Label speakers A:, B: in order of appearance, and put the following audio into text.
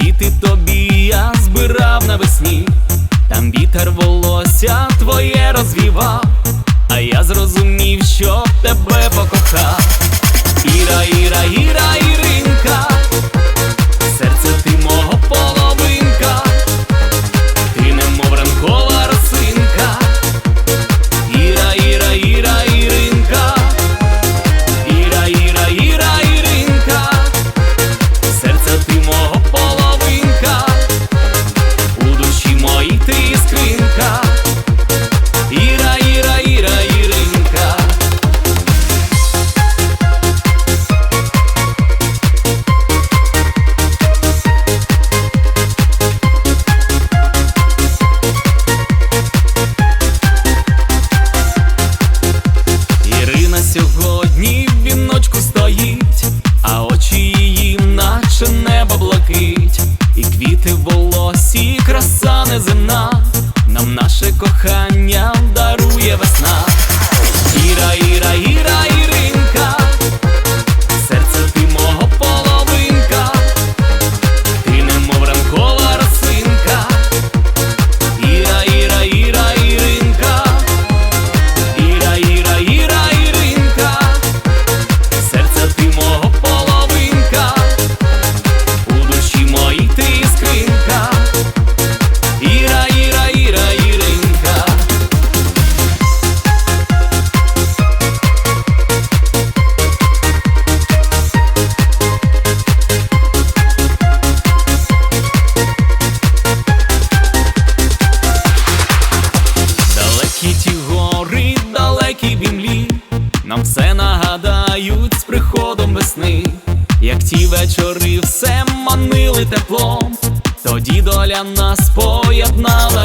A: Квіти тобі я збирав навесні, там вітер волосся твоє розвівав, а я зрозумів, що тебе покохав. Наше кохання дарує весна. Іра, Іра, Іра, далекі бімлі, нам все нагадають з приходом весни, як ті вечори все манили теплом, тоді доля нас поєднала